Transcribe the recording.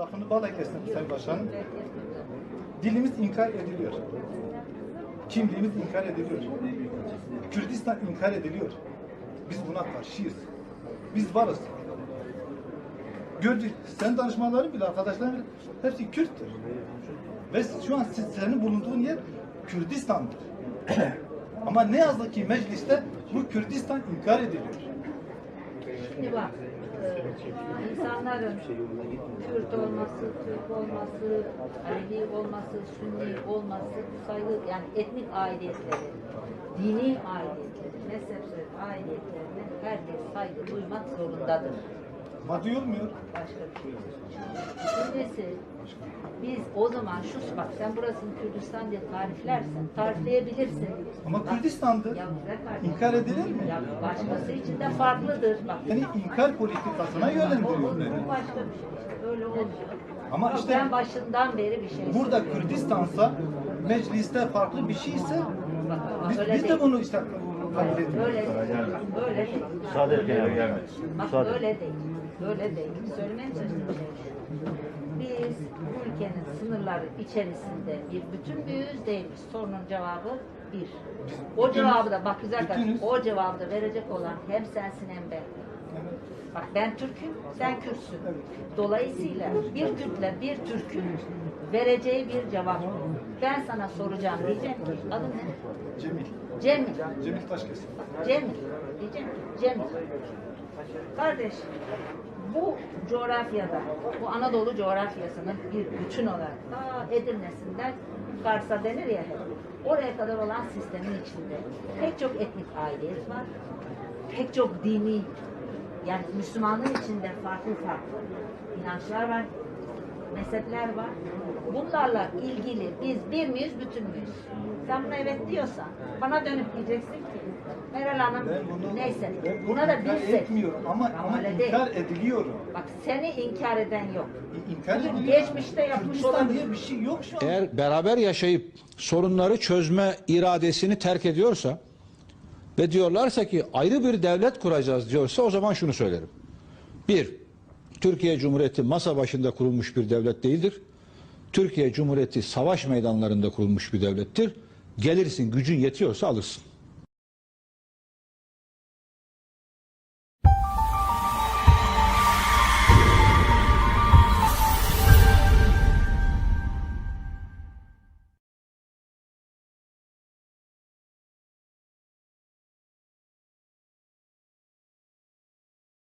Lafını bala kestim Sayın Başkanım. Dilimiz inkar ediliyor. Kimliğimiz inkar ediliyor. Kürdistan inkar ediliyor. Biz buna karşıyız. Biz varız. Gördük. Sen danışmanları bile, arkadaşların bile hepsi Kürttür. Ve şu an siz- senin bulunduğun yer Kürdistan'dır. Ama ne yazık ki mecliste bu Kürdistan inkar ediliyor. Şimdi bak, e, insanların Kürt olması, Türk olması, Alevi olması, Sünni olması, saygı yani etnik aidiyetleri, dini aidiyetleri, mezhepsel aidiyetlerine herkes saygı duymak zorundadır. Ama duyulmuyor. Başka bir şey yok. İkincisi, biz o zaman şu, bak sen burasını Kürdistan diye tariflersen, tarifleyebilirsin. Ama Kürdistan'dır. Ya güzel kardeşim. İnkar edilir mi? Ya başkası için de farklıdır. Bak, Yani inkar politikasına yönlendiriyor Bu beni. başka bir şey. Öyle olmuyor. Ama Bak, işte ben başından beri bir şey Burada söylüyorum. Kürdistan'sa mecliste farklı bir şeyse Bak, biz, öyle biz de değil. bunu işte kabul ediyoruz. Öyle değil. Öyle değil. Müsaade et. Bak Müsaade öyle değil. Öyle değil. Söylemeye çalıştığım şey. Biz bu ülkenin sınırları içerisinde bir bütün müyüz değiliz. Sorunun cevabı bir. O cevabı da bak güzel kardeşim, o cevabı da verecek olan hem sensin hem ben. Bak ben Türk'üm, sen Kürtsün. Dolayısıyla bir Kürtle bir Türk'ün vereceği bir cevap. Ben sana soracağım diyeceğim ki adın ne? Cemil. Cemil. Cemil Taşkes. Cemil. Diyeceğim ki Cemil. Kardeş bu coğrafyada, bu Anadolu coğrafyasının bir bütün olarak ta Edirne'sinden Kars'a denir ya hep. Oraya kadar olan sistemin içinde pek çok etnik aidiyet var. Pek çok dini yani Müslümanlığın içinde farklı farklı inançlar var, mezhepler var. Bunlarla ilgili biz bir miyiz, bütün müyüz? Sen buna evet diyorsan bana dönüp diyeceksin ki Meral Hanım bunu, neyse buna da seç. etmiyorum ama, ama değil. inkar ediliyorum. Bak seni inkar eden yok. İ- İnkar ediliyor. geçmişte yapmış olan- diye bir şey yok şu an. Eğer beraber yaşayıp sorunları çözme iradesini terk ediyorsa ve diyorlarsa ki ayrı bir devlet kuracağız diyorsa o zaman şunu söylerim. Bir, Türkiye Cumhuriyeti masa başında kurulmuş bir devlet değildir. Türkiye Cumhuriyeti savaş meydanlarında kurulmuş bir devlettir. Gelirsin gücün yetiyorsa alırsın.